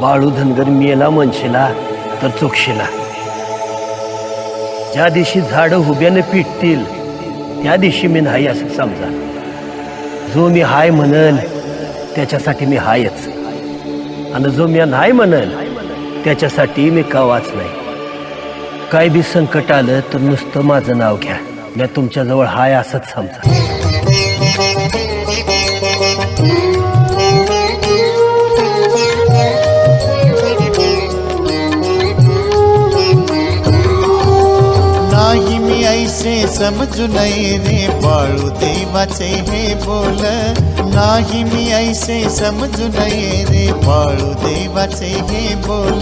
बाळू धनगर मेला म्हणशिला तर चुकशिला ज्या दिवशी झाडं हुब्याने पिटतील त्या दिवशी मी नाही असं समजा. जो मी हाय म्हणल त्याच्यासाठी मी हायच. आणि जो मी नाही म्हणल त्याच्यासाठी मी कवाच नाही. काय बी संकट आलं तर नुसतं माझं नाव घ्या. मी तुमच्याजवळ हाय असंच समजा. समजू नये रे बाळू देवाचे हे बोल. नाही मी ऐसे समजू नये रे बाळू देवाचे हे बोल.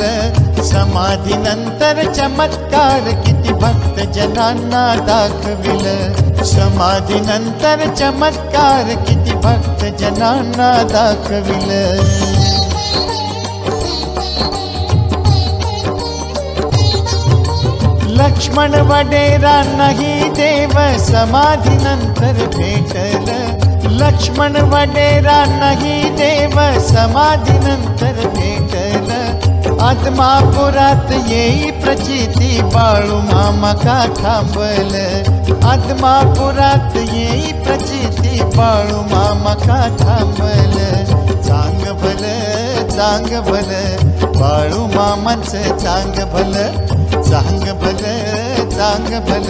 समाधी नंतर चमत्कार किती भक्त जनांना दाखविल. समाधी नंतर चमत्कार किती भक्त जनांना दाखविल. लक्ष्मण वडेरा नाही देव समाधी नंतर भेटल. लक्ष्मण वडेरा नाही देव समाधी नंतर भेटल. आत्मापुरात येई प्रचिती बाळू मामा का थांबल. आत्मापुरात येई प्रचिती बाळू मामा का थांबल. चांग भल चांग भल बाळू मामाचं चांग भल चांग भल चांग भल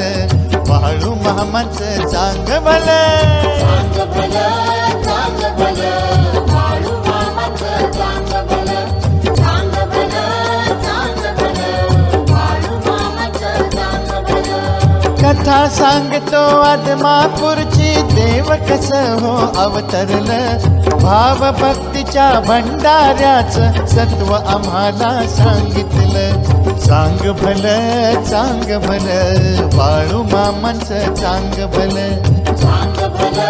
बाळू मामाचं चांग भल कथा सांगतो आदमापूरची देव कस हो अवतरलं? भाव भक्तीच्या भंडाऱ्याच सत्व आम्हाला सांगितलं. चांग भल चांग भल बाळू मामांचं चांग भल. चांग भल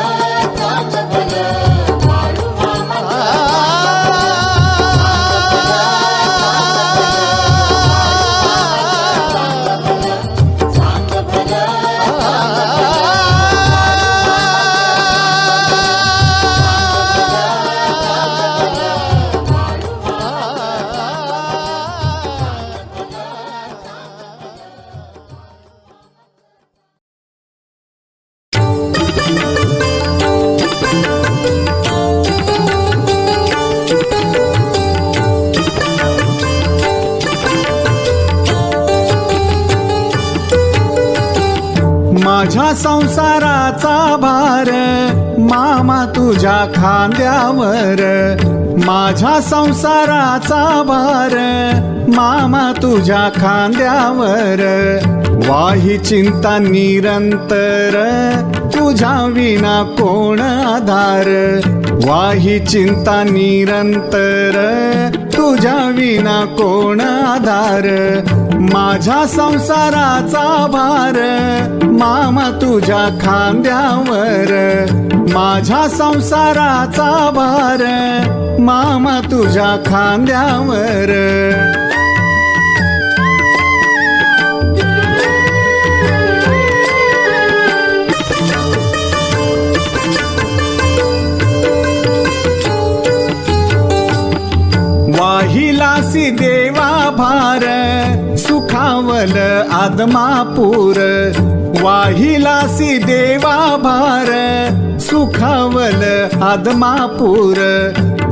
माझ्या संसाराचा भार मामा तुझ्या खांद्यावर. माझ्या संसाराचा भार मामा तुझ्या खांद्यावर. वाही चिंता निरंतर तुझ्या विना कोण आधार. वाही चिंता निरंतर तुझ्या विना कोण आधार? माझ्या संसाराचा भार मामा तुझ्या खांद्यावर. माझ्या संसाराचा भार मामा तुझ्या खांद्यावर. आदमापूर वाहिलासी देवा भार सुखावल आदमापूर.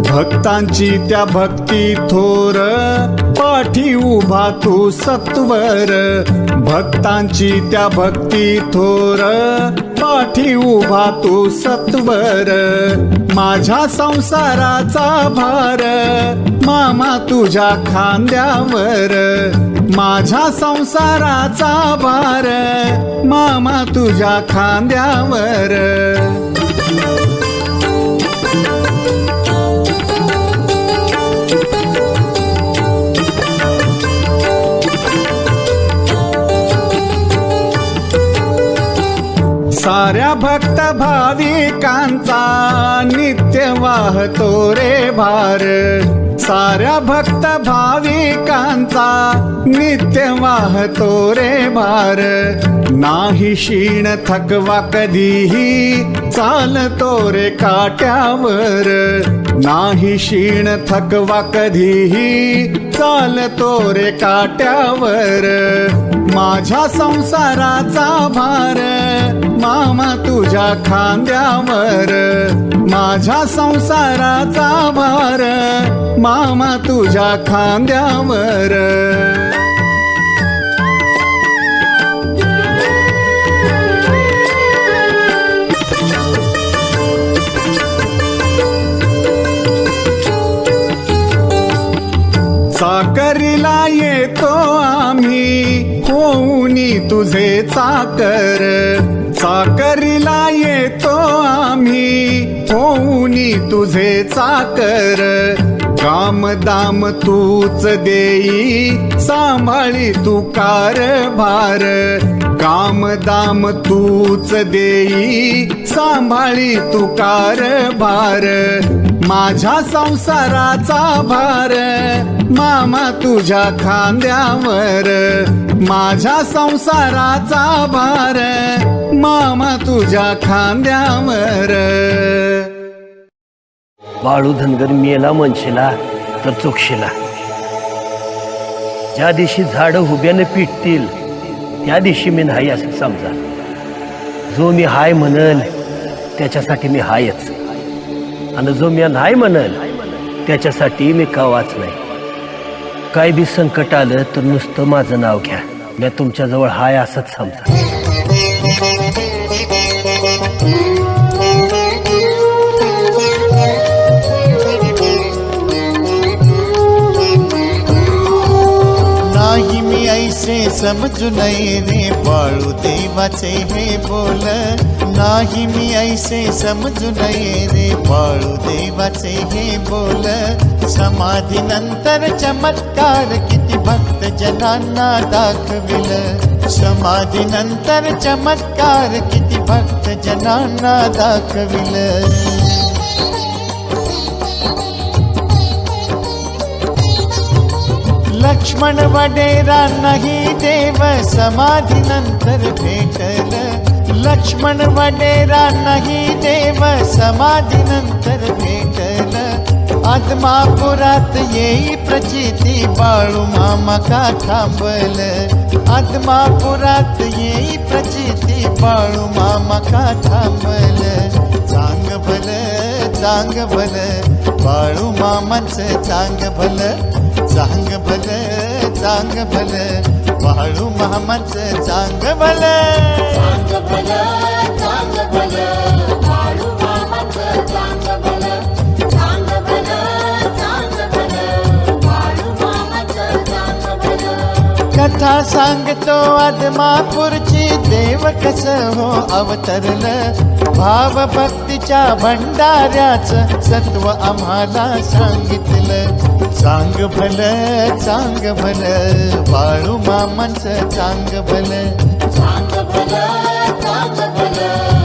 भक्तांची त्या भक्ती थोर पाठी उभा तू सत्वर. भक्तांची त्या भक्ती थोर पाठी उभा तू सत्वर. माझ्या संसाराचा भार मामा तुझ्या खांद्यावर. माझ्या संसाराचा भार मामा तुझ्या खांद्यावर. भक्त भाविकांचा नित्य वाहतो रे भार. साऱ्या भक्त भाविकांचा नित्य वाहतो रे भार. नाही क्षीण थकवा कधीही चालतो रे काट्यावर. नाही क्षीण थकवा कधीही चालतो रे काट्यावर. माझ्या संसाराचा भार मामा तुझ्या खांद्यावर. माझ्या संसाराचा भार मामा तुझ्या खांद्यावर. चाकरीला येतो आम्ही. होऊनी तुझे चाकर. चाकरीला येतो आम्ही. होऊनी तुझे चाकर. काम दाम तूच देई सांभाळी तू कारभार. काम दाम तूच देई सांभाळी तू कारभार. माझ्या संसाराचा भार मामा तुझ्या खांद्यावर. माझ्या संसाराचा भार मामा तुझ्या खांद्यावर. बाळू धनगर मेला मनशीला तर चुकशिला ज्या दिवशी झाडं हुब्याने पिटतील त्या दिवशी मी नाही असं समजा. जो मी हाय म्हणल त्याच्यासाठी मी हायच. आणि जो मी नाही म्हणल त्याच्यासाठी मी कवाच नाही काय बी संकट आलं तर नुसतं माझं नाव घ्या. मी तुमच्याजवळ हाय असंच समजा. नाही मी ऐसे समजू नये रे बाळू देवाचे हे बोल. नाही मी ऐसे समजू नये रे. बाळू देवाचे हे बोल. समाधी नंतर चमत्कार किती भक्त जनांना दाखविल. समाधी नंतर चमत्कार किती भक्त जनांना दाखविल. लक्ष्मण वडेरा नाही देव. समाधी नंतर भेटल. लक्ष्मण वडेरा नाही देव समाधी नंतर भेटल. आत्मापुरात येई प्रचिती बाळू मामा का थांबल. आत्मापुरात येई प्रचिती बाळू मामा का थांबल. चांग भल चांग भल बाळू मामाच चांग भल. चांग भल चांग भल बाळू मामाचं चांग भल. चांग भलं चांग भलं बाळू मामाचं चांग भलं. चांग भलं चांग भलं बाळू मामाचं चांग भलं. कथा सांगतो आदमापूरची देव कस हो अवतरलं? भाव भक्तीच्या भंडाऱ्याचं सत्व आम्हाला सांगितलं. चांग भल चांग भल बाळू मामांचं चांग भल. चांग भल चांग भल.